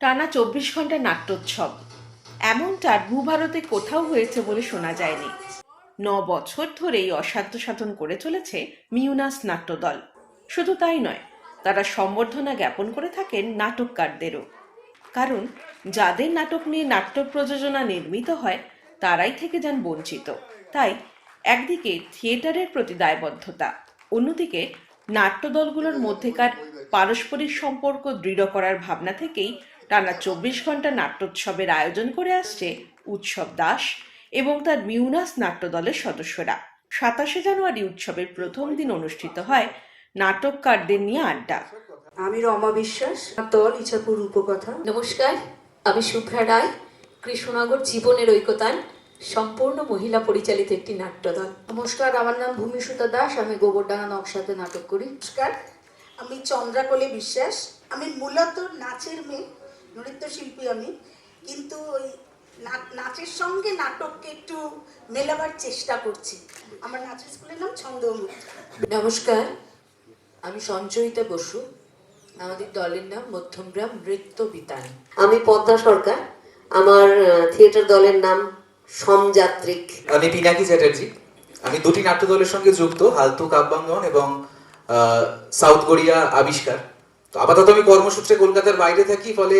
টানা চব্বিশ ঘণ্টা নাট্যোৎসব। এমনটা ভারতে কোথাও হয়েছে বলে শোনা যায়নি। ন বছর ধরেই অসাধ্য সাধন করে চলেছে মিউনাস নাট্যদল। শুধু তাই নয়, তারা সম্বর্ধনা জ্ঞাপন করে থাকেন নাটককারদেরও। কারণ, যাদের নাটক নিয়ে নাট্য প্রযোজনা নির্মিত হয়, তারাই থেকে যান বঞ্চিত। তাই একদিকে থিয়েটারের প্রতি দায়বদ্ধতা অন্যদিকে নাট্যদলগুলোর মধ্যেকার পারস্পরিক সম্পর্ক দৃঢ় করার ভাবনা থেকেই টানা চব্বিশ ঘণ্টা নাট্যোৎসবের আয়োজন করে আসছে উৎসব দাস এবং তার মিউনাস নাট্যদলের সদস্যরা। সাতাশে জানুয়ারি উৎসবের প্রথম দিন অনুষ্ঠিত হয় নাটককারদের নিয়ে আড্ডা। আমি রমা বিশ্বাস দল ইছাপুর উপকথা নমস্কার আমি শুভ্রা রায় কৃষ্ণনগর জীবনের ঐকতান। সম্পূর্ণ মহিলা পরিচালিত একটি নাট্যদল। নমস্কার আমার নাম ভূমিসুতা দাস আমি গোবরডাঙ্গা নকশাতে নাটক করি। নমস্কার আমি চন্দ্রাকলি বিশ্বাস। আমি মূলত নাচের মেয়ে নৃত্যশিল্পী আমি। কিন্তু ওই না- নাচের সঙ্গে নাটককে একটু মেলাবার চেষ্টা করছি। আমার নাচের স্কুলের নাম ছন্দমুখ নমস্কার আমি সঞ্চয়িতা বসু। আমাদের দলের নাম মধ্যমগ্রাম নৃত্য বিতান। আমি পদ্মা সরকার। আমার থিয়েটার দলের নাম সমযাত্রিক। আমি পিনাকি চ্যাটার্জি। আমি দুটি নাট্য দলের সঙ্গে যুক্ত হালতু কাব্যাঙ্গন এবং সাউথ কোরিয়া আবিষ্কার। তো আপাতত আমি কর্মসূত্রে কলকাতার বাইরে থাকি ফলে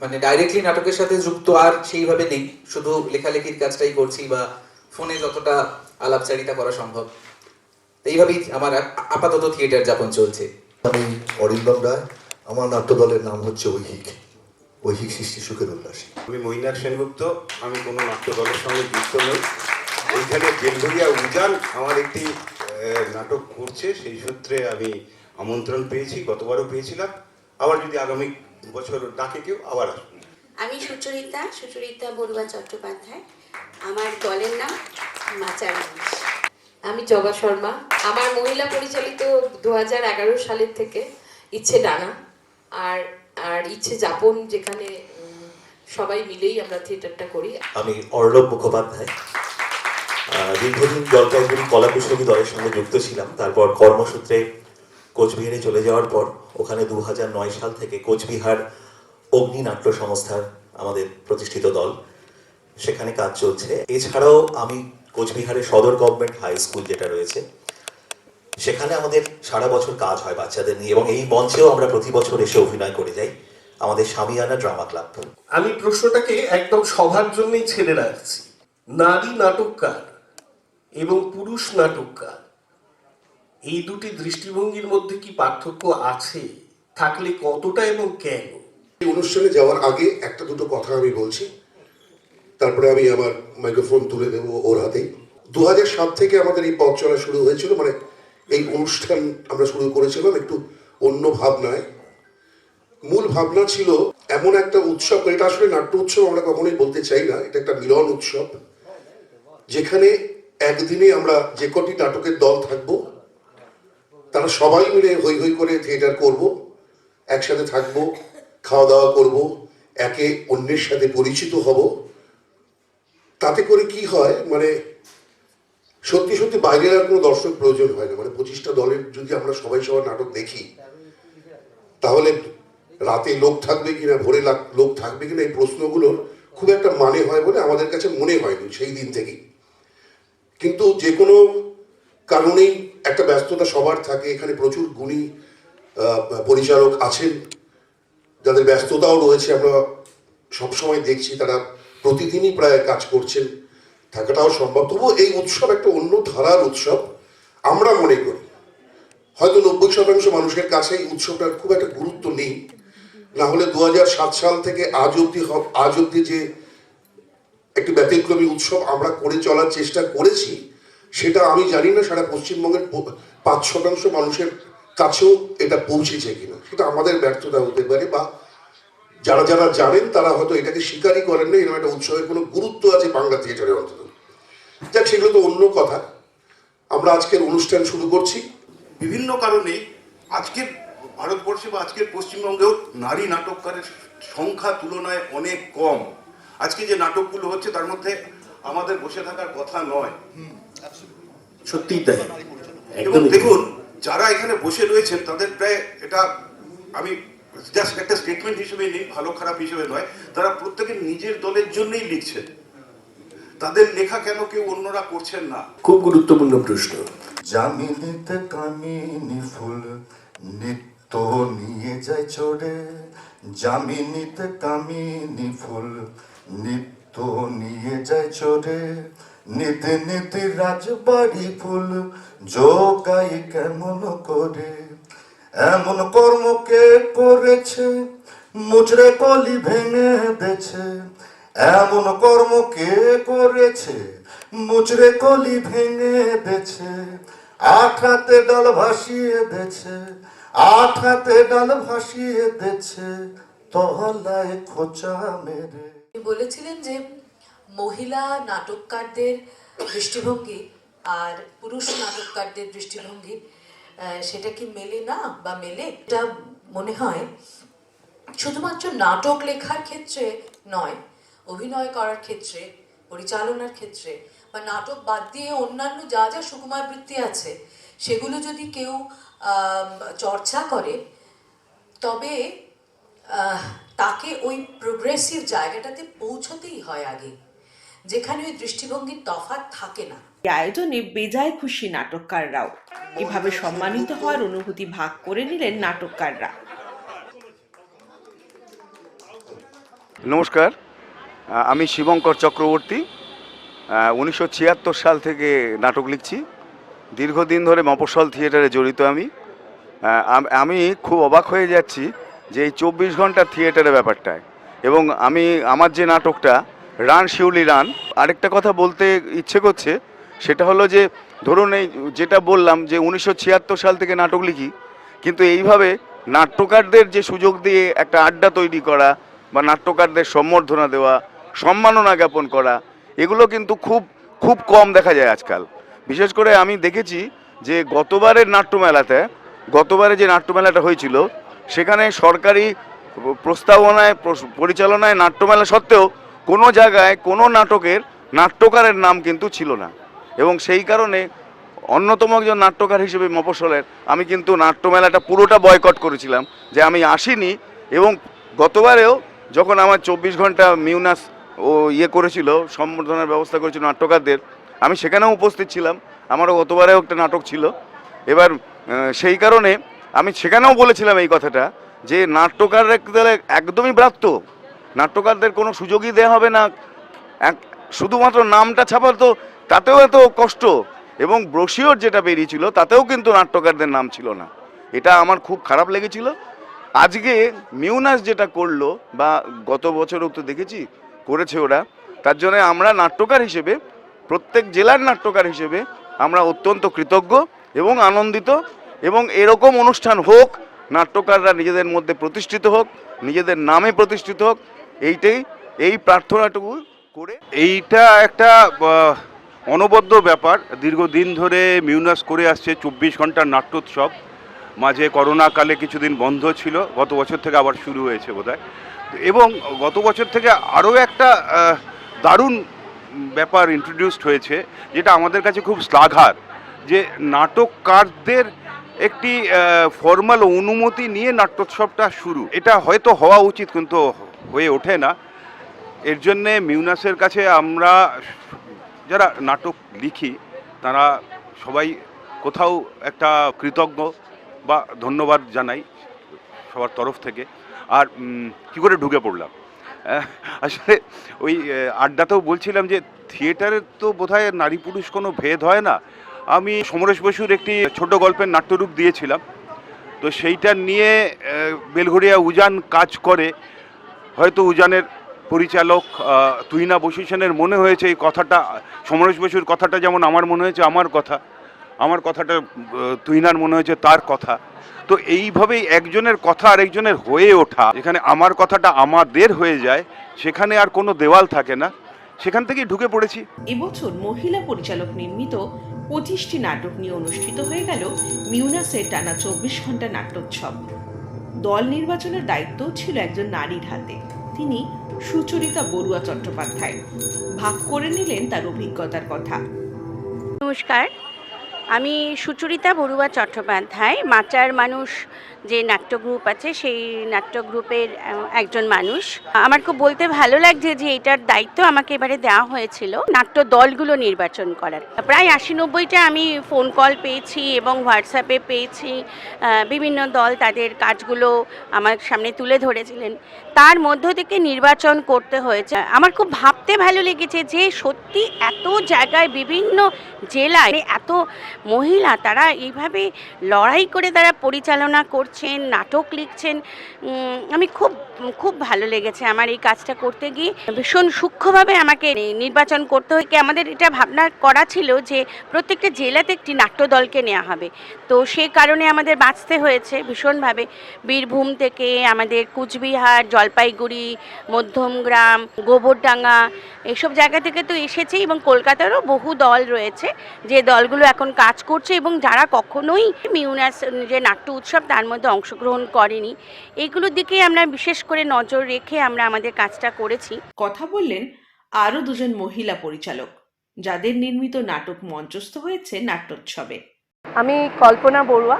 মানে ডাইরেক্টলি নাটকের সাথে যুক্ত আর সেইভাবে নেই। শুধু লেখালেখির কাজটাই করছি বা ফোনে যতটা আলাপচারিতা করা সম্ভব। এইভাবেই আমার আপাতত থিয়েটার যাপন চলছে। আমি অরিন্দম রায়। আমার নাট্যদলের নাম হচ্ছে ঐহিক। ঐহিক সৃষ্টি সুখের উল্লাস। আমি মৈনাক সেনগুপ্ত আমি কোনো নাট্য দলের সঙ্গে যুক্ত নই। এইখানে বেলঘরিয়া উজান আমার একটি নাটক করছে সেই সূত্রে আমি আমন্ত্রণ পেয়েছি গতবারও পেয়েছিলাম। আবার যদি আগামী বছর ডাকে কেউ আবার আসব। আমি সুচরিতা সুচরিতা বড়ুয়া চট্টোপাধ্যায়। আমার দলের নাম মাচার মানুষ। আমি জগা শর্মা। আমার মহিলা পরিচালিত দু এগারো সালের থেকে ইচ্ছে ডানা। আর আর ইচ্ছে যাপন যেখানে সবাই মিলেই আমরা থিয়েটারটা করি। আমি অর্ণব মুখোপাধ্যায়। দীর্ঘদিন জলপাইগুড়ি কলাকুশলী দলের সঙ্গে যুক্ত ছিলাম। তারপর কর্মসূত্রে কোচবিহারে চলে যাওয়ার পর ওখানে দু নয় সাল থেকে কোচবিহার অগ্নি নাট্য সংস্থার আমাদের প্রতিষ্ঠিত দল। সেখানে কাজ চলছে। এছাড়াও আমি কোচবিহারের সদর গভর্নমেন্ট হাই স্কুল যেটা রয়েছে সেখানে আমাদের সারা বছর কাজ হয় বাচ্চাদের নিয়ে এবং এই মঞ্চেও আমরা প্রতি বছর এসে অভিনয় করে যাই আমাদের স্বামীয়ানা ড্রামা ক্লাব আমি প্রশ্নটাকে একদম সবার জন্যই ছেড়ে রাখছি। নারী নাটককার এবং পুরুষ নাটককার এই দুটি দৃষ্টিভঙ্গির মধ্যে কি পার্থক্য আছে থাকলে কতটা এবং কেন? এই অনুষ্ঠানে যাওয়ার আগে একটা দুটো কথা আমি বলছি। তারপরে আমি আমার মাইক্রোফোন তুলে দেব ওর হাতেই। দু সাত থেকে আমাদের এই পথ চলা শুরু হয়েছিল মানে এই অনুষ্ঠান আমরা শুরু করেছিলাম একটু অন্য ভাবনায়। মূল ভাবনা ছিল এমন একটা উৎসব, এটা আসলে নাট্য উৎসব আমরা কখনোই বলতে চাই না, এটা একটা মিলন উৎসব, যেখানে একদিনে আমরা যে কটি নাটকের দল থাকব, তারা সবাই মিলে হই হই করে থিয়েটার করব, একসাথে থাকব, খাওয়া দাওয়া করব, একে অন্যের সাথে পরিচিত হব। তাতে করে কি হয় মানে সত্যি সত্যি বাইরের আর কোনো দর্শক প্রয়োজন হয় না। মানে পঁচিশটা দলের যদি আমরা সবাই সবার নাটক দেখি, তাহলে রাতে লোক থাকবে কিনা, ভোরে লোক থাকবে কিনা, এই প্রশ্নগুলোর খুব একটা মানে হয় বলে আমাদের কাছে মনে হয়নি সেই দিন থেকেই। কিন্তু যে কোনো কারণেই একটা ব্যস্ততা সবার থাকে, এখানে প্রচুর গুণী পরিচালক আছেন, যাদের ব্যস্ততাও রয়েছে, আমরা সবসময় দেখছি, তারা প্রতিদিনই প্রায় কাজ করছেন। থাকাটাও সম্ভব। তবু এই উৎসব একটা অন্য ধারার উৎসব, আমরা মনে করি। হয়তো নব্বই শতাংশ মানুষের কাছে এই উৎসবটার খুব একটা গুরুত্ব নেই। না হলে দু সাল থেকে আজ অব্দি আজ অব্দি যে একটি ব্যতিক্রমী উৎসব আমরা করে চলার চেষ্টা করেছি, সেটা আমি জানি না, সারা পশ্চিমবঙ্গের পাঁচ শতাংশ মানুষের কাছেও এটা পৌঁছেছে কিনা। সেটা আমাদের ব্যর্থতা হতে পারে বা যারা যারা জানেন তারা হয়তো এটাকে স্বীকারই করেন না এরকম একটা উৎসবের কোনো গুরুত্ব আছে বাংলা থিয়েটারে অন্তত। যাক সেগুলো তো অন্য কথা। আমরা আজকের অনুষ্ঠান শুরু করছি। বিভিন্ন কারণে আজকের ভারতবর্ষে বা আজকের পশ্চিমবঙ্গেও নারী নাটককারের সংখ্যা তুলনায় অনেক কম। আজকে যে নাটকগুলো হচ্ছে তার মধ্যে আমাদের বসে থাকার কথা নয়। সত্যিই তাই। এবং দেখুন যারা এখানে বসে রয়েছেন তাদের প্রায় এটা আমি জাস্ট একটা স্টেটমেন্ট হিসেবে নিই ভালো খারাপ হিসেবে নয়। তারা প্রত্যেকে নিজের দলের জন্যই লিখছেন তাদের লেখা কেন কেউ অন্যরা করছেন না? খুব গুরুত্বপূর্ণ প্রশ্ন। জামিনীতে কামিনী ফুল নিত্য নিয়ে যায় চড়ে। জামিনীতে কামিনী ফুল নিত্য নিয়ে যায় চড়ে। নিতে নিতে রাজবাড়ি ফুল যোগাই কেমন করে? এমন কর্ম কে করেছে? মুচড়ে কলি ভেঙে দেছে। এমন কর্ম কে করেছে? মুচড়ে কলি ভেঙে দেছে। আট হাতে ডাল ভাসিয়ে দেছে। আট হাতে ডাল ভাসিয়ে দেছে। তহলায় খোঁচা মেরে। বলেছিলেন যে, মহিলা নাটককারদের দৃষ্টিভঙ্গি আর পুরুষ নাটককারদের দৃষ্টিভঙ্গি সেটা কি মেলে না বা মেলে? এটা মনে হয় শুধুমাত্র নাটক লেখার ক্ষেত্রে নয়, অভিনয় করার ক্ষেত্রে, পরিচালনার ক্ষেত্রে বা নাটক বাদ দিয়ে অন্যান্য যা যা সুকুমার বৃত্তি আছে, সেগুলো যদি কেউ চর্চা করে, তবে তাকে ওই প্রোগ্রেসিভ জায়গাটাতে পৌঁছতেই হয় আগে, যেখানে ওই দৃষ্টিভঙ্গির তফাত থাকে না। আয়োজনে বেজায় খুশি নাটককাররাও। এভাবে সম্মানিত হওয়ার অনুভূতি ভাগ করে নিলেন নাটককাররা। নমস্কার আমি শিবঙ্কর চক্রবর্তী উনিশশো ছিয়াত্তর সাল থেকে নাটক লিখছি। দীর্ঘদিন ধরে মফস্বল থিয়েটারে জড়িত আমি আমি খুব অবাক হয়ে যাচ্ছি যে এই চব্বিশ ঘণ্টা থিয়েটারের ব্যাপারটায়। এবং আমি, আমার যে নাটকটা, রান শিউলি রান, আরেকটা কথা বলতে ইচ্ছে করছে সেটা হলো যে, ধরুন এই যেটা বললাম যে, উনিশশো ছিয়াত্তর সাল থেকে নাটক লিখি, কিন্তু এইভাবে নাট্যকারদের যে সুযোগ দিয়ে একটা আড্ডা তৈরি করা বা নাট্যকারদের সম্বর্ধনা দেওয়া, সম্মাননা জ্ঞাপন করা, এগুলো কিন্তু খুব খুব কম দেখা যায় আজকাল। বিশেষ করে আমি দেখেছি যে, গতবারের নাট্যমেলাতে, গতবারে যে নাট্যমেলাটা হয়েছিল, সেখানে সরকারি প্রস্তাবনায় পরিচালনায় নাট্যমেলা সত্ত্বেও কোনো জায়গায় কোনো নাটকের নাট্যকারের নাম কিন্তু ছিল না। এবং সেই কারণে অন্যতম একজন নাট্যকার হিসেবে মফস্বলের, আমি কিন্তু নাট্যমেলাটা পুরোটা বয়কট করেছিলাম, যে আমি আসিনি এবং গতবারেও যখন আমার চব্বিশ ঘণ্টা মিউনাস ও ইয়ে করেছিল, সম্বর্ধনার ব্যবস্থা করেছিল নাট্যকারদের, আমি সেখানেও উপস্থিত ছিলাম, আমারও গতবারেও একটা নাটক ছিল। এবার সেই কারণে আমি সেখানেও বলেছিলাম এই কথাটা, যে নাট্যকারদের একদমই ব্রাত্য, নাট্যকারদের কোনো সুযোগই দেওয়া হবে না, এক, শুধুমাত্র নামটা ছাপার তো তাতেও এত কষ্ট। এবং ব্রোশিওর যেটা বেরিয়েছিল, তাতেও কিন্তু নাট্যকারদের নাম ছিল না। এটা আমার খুব খারাপ লেগেছিল। আজকে মিউনাস যেটা করল, বা গত বছরও তো দেখেছি, করেছে ওরা, তার জন্য আমরা নাট্যকার হিসেবে, প্রত্যেক জেলার নাট্যকার হিসেবে আমরা অত্যন্ত কৃতজ্ঞ এবং আনন্দিত। এবং এরকম অনুষ্ঠান হোক, নাট্যকাররা নিজেদের মধ্যে প্রতিষ্ঠিত হোক, নিজেদের নামে প্রতিষ্ঠিত হোক, এইটাই, এই প্রার্থনাটুকু করে। এইটা একটা অনবদ্য ব্যাপার। দীর্ঘদিন ধরে মিউনাস করে আসছে চব্বিশ ঘণ্টার নাট্যোৎসব। মাঝে করোনাকালে কিছুদিন বন্ধ ছিল, গত বছর থেকে আবার শুরু হয়েছে বোধহয়। এবং গত বছর থেকে আরও একটা দারুণ ব্যাপার ইন্ট্রোডিউসড হয়েছে, যেটা আমাদের কাছে খুব শ্লাঘার যে নাটককারদের একটি ফর্মাল অনুমতি নিয়ে নাট্যোৎসবটা শুরু। এটা হয়তো হওয়া উচিত, কিন্তু হয়ে ওঠে না। এর জন্যে মিউনাসের কাছে আমরা যারা নাটক লিখি, তারা সবাই কোথাও একটা কৃতজ্ঞ বা ধন্যবাদ জানাই সবার তরফ থেকে। আর কি করে ঢুকে পড়লাম? আসলে ওই আড্ডাতেও বলছিলাম যে থিয়েটারের তো বোধহয় নারী পুরুষ কোনো ভেদ হয় না। আমি সমরেশ বসুর একটি ছোট গল্পের নাট্যরূপ দিয়েছিলাম। তো সেইটা নিয়ে বেলঘড়িয়া উজান কাজ করে, হয়তো উজানের পরিচালক তুহিনা বসু সেনের মনে হয়েছে এই কথাটা, সমরেশ বসুর কথাটা যেমন আমার মনে হয়েছে, আমার কথা। আমার কথাটা তুহিনার মনে হয়েছে তার কথা। তো এইভাবেই একজনের কথা আরেকজনের হয়ে ওঠা, যেখানে আমার কথাটা আমাদের হয়ে যায়, সেখানে আর কোনো দেওয়াল থাকে না। সেখান থেকেই ঢুকে পড়েছি। এবছর মহিলা পরিচালক নির্মিত পঁচিশটি নাটক নিয়ে অনুষ্ঠিত হয়ে গেল মিউনাসের টানা চব্বিশ ঘণ্টা নাট্যোৎসব। দল নির্বাচনের দায়িত্ব ছিল একজন নারীর হাতে। তিনি সুচরিতা বড়ুয়া চট্টোপাধ্যায়। ভাগ করে নিলেন তার অভিজ্ঞতার কথা। নমস্কার। আমি সুচরিতা বড়ুয়া চট্টোপাধ্যায়, মাচার মানুষ যে নাট্য গ্রুপ আছে, সেই নাট্য গ্রুপের একজন মানুষ। আমার খুব বলতে ভালো লাগছে যে এটার দায়িত্ব আমাকে এবারে দেওয়া হয়েছিল নাট্য দলগুলো নির্বাচন করার। প্রায় আশি নব্বইটা আমি ফোন কল পেয়েছি এবং হোয়াটসঅ্যাপে পেয়েছি বিভিন্ন দল তাদের কাজগুলো আমার সামনে তুলে ধরেছিলেন। তার মধ্য থেকে নির্বাচন করতে হয়েছে। আমার খুব ভাবতে ভালো লেগেছে যে সত্যি এত জায়গায় বিভিন্ন জেলায় এত মহিলা, তারা এইভাবে লড়াই করে তারা পরিচালনা করছেন, নাটক লিখছেন। আমি খুব খুব ভালো লেগেছে আমার এই কাজটা করতে গিয়ে। ভীষণ সূক্ষ্মভাবে আমাকে নির্বাচন করতে হয়ে। আমাদের এটা ভাবনা করা ছিল যে প্রত্যেকটা জেলাতে একটি নাট্যদলকে নেওয়া হবে। তো সে কারণে আমাদের বাঁচতে হয়েছে ভীষণভাবে। বীরভূম থেকে আমাদের কুচবিহার, জলপাইগুড়ি, মধ্যমগ্রাম, গোবরডাঙ্গা, এসব জায়গা থেকে তো এসেছে এবং কলকাতারও বহু দল রয়েছে। যে দলগুলো এখন কাজ করছে এবং যারা কখনোই মিউনাস যে নাট্য উৎসব তার মধ্যে অংশগ্রহণ করেনি এগুলোর দিকে আমরা বিশেষ করে নজর রেখে আমরা আমাদের কাজটা করেছি। কথা বললেন আরও দুজন মহিলা পরিচালক যাদের নির্মিত নাটক মঞ্চস্থ হয়েছে নাট্যোৎসবে। আমি কল্পনা বড়ুয়া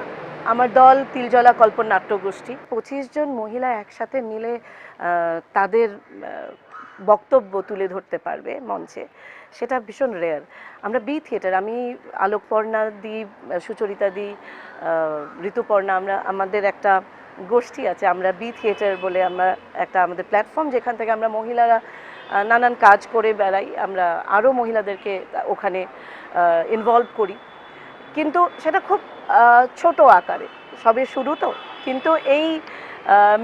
আমার দল তিলজলা কল্পন নাট্যগোষ্ঠী। পঁচিশ জন মহিলা একসাথে মিলে তাদের বক্তব্য তুলে ধরতে পারবে মঞ্চে। সেটা ভীষণ রেয়ার আমরা বি থিয়েটার আমি আলোকপর্ণা দি, সুচরিতা দি ঋতুপর্ণা, আমরা, আমাদের একটা গোষ্ঠী আছে, আমরা বি থিয়েটার বলে আমরা একটা আমাদের প্ল্যাটফর্ম যেখান থেকে আমরা মহিলারা নানান কাজ করে বেড়াই, আমরা আরও মহিলাদেরকে ওখানে ইনভলভ করি। কিন্তু সেটা খুব ছোট আকারে, সবে শুরু তো, কিন্তু এই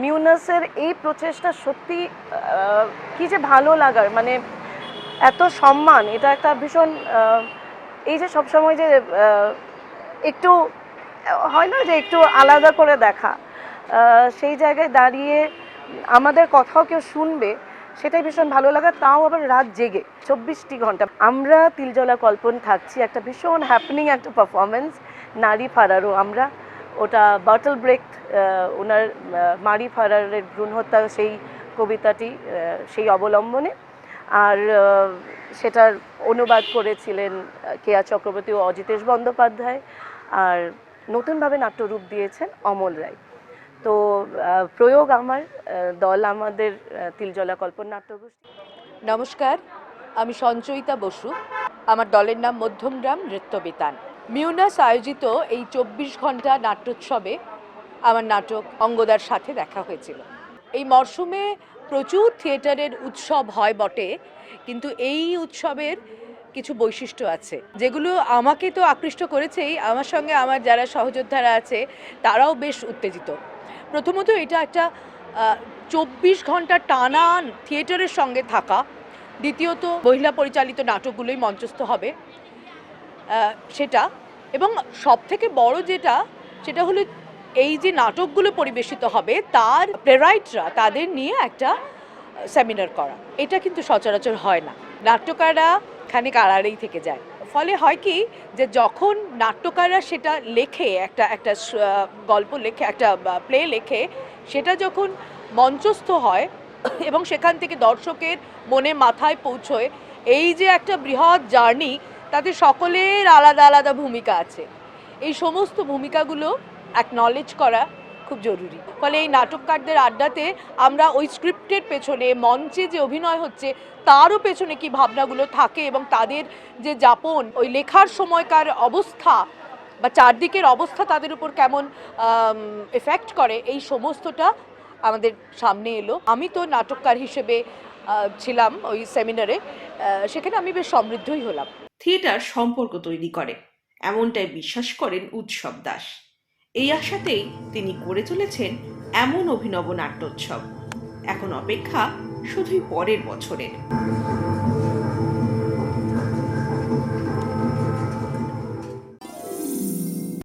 মিউনাসের এই প্রচেষ্টা সত্যি কি যে ভালো লাগার মানে এত সম্মান, এটা একটা ভীষণ এই যে সবসময় যে একটু, হয় না যে একটু আলাদা করে দেখা সেই জায়গায় দাঁড়িয়ে আমাদের কথাও কেউ শুনবে, সেটাই ভীষণ ভালো লাগা, তাও আবার রাত জেগে, চব্বিশটি ঘণ্টা। আমরা তিলজলা কল্পন থাকছি, একটা ভীষণ হ্যাপনিং একটা পারফরমেন্স নারী ফারারও আমরা, ওটা বাটল ব্রেক ওনার মারি ফারারের ভ্রূণ হত্যা সেই কবিতাটি সেই অবলম্বনে। আর সেটার অনুবাদ করেছিলেন কেয়া চক্রবর্তী ও অজিতেশ বন্দ্যোপাধ্যায়। আর নতুনভাবে নাট্যরূপ দিয়েছেন অমল রায়। তো প্রয়োগ আমার দল আমাদের তিলজলা কল্পন নাট্যগোষ্ঠী। নমস্কার, আমি সঞ্চয়িতা বসু। আমার দলের নাম মধ্যমগ্রাম, নৃত্যবিতান। মিউনাস আয়োজিত এই চব্বিশ ঘণ্টা নাট্যোৎসবে আমার নাটক অঙ্গদার সাথে দেখা হয়েছিল। এই মরশুমে প্রচুর থিয়েটারের উৎসব হয় বটে, কিন্তু এই উৎসবের কিছু বৈশিষ্ট্য আছে। যেগুলো আমাকে তো আকৃষ্ট করেছেই, আমার সঙ্গে আমার যারা সহযোদ্ধারা আছে, তারাও বেশ উত্তেজিত। প্রথমত এটা একটা চব্বিশ ঘণ্টা টানা থিয়েটারের সঙ্গে থাকা। দ্বিতীয়ত, মহিলা পরিচালিত নাটকগুলোই মঞ্চস্থ হবে সেটা। এবং সব থেকে বড় যেটা, সেটা হলো এই যে নাটকগুলো পরিবেশিত হবে, তার প্লেরাইটরা তাদের নিয়ে একটা সেমিনার করা। এটা কিন্তু সচরাচর হয় না। নাট্যকাররা খানিক আড়াড়েই থেকে যায়। ফলে হয় কি যে যখন নাট্যকাররা সেটা লেখে, একটা একটা গল্প লেখে, একটা প্লে লেখে, সেটা যখন মঞ্চস্থ হয় এবং সেখান থেকে দর্শকের মনে মাথায় পৌঁছয়, এই যে একটা বৃহৎ জার্নি, তাতে সকলের আলাদা আলাদা ভূমিকা আছে। এই সমস্ত ভূমিকাগুলো অ্যাকনলেজ করা খুব জরুরি। ফলে এই নাটককারদের আড্ডাতে আমরা ওই স্ক্রিপ্টের পেছনে, মঞ্চে যে অভিনয় হচ্ছে, তারও পেছনে কি ভাবনাগুলো থাকে এবং তাদের যে যাপন, ওই লেখার সময়কার অবস্থা বা চারদিকের অবস্থা তাদের উপর কেমন এফেক্ট করে, এই সমস্তটা আমাদের সামনে এলো। আমি তো নাটককার হিসেবে ছিলাম ওই সেমিনারে সেখানে আমি বেশ সমৃদ্ধই হলাম। থিয়েটার সম্পর্ক তৈরি করে, এমনটাই বিশ্বাস করেন উৎসব দাস। এই আশাতেই তিনি করে চলেছেন এমন অভিনব নাট্যোৎসব। এখন অপেক্ষা শুধুই পরের বছরের।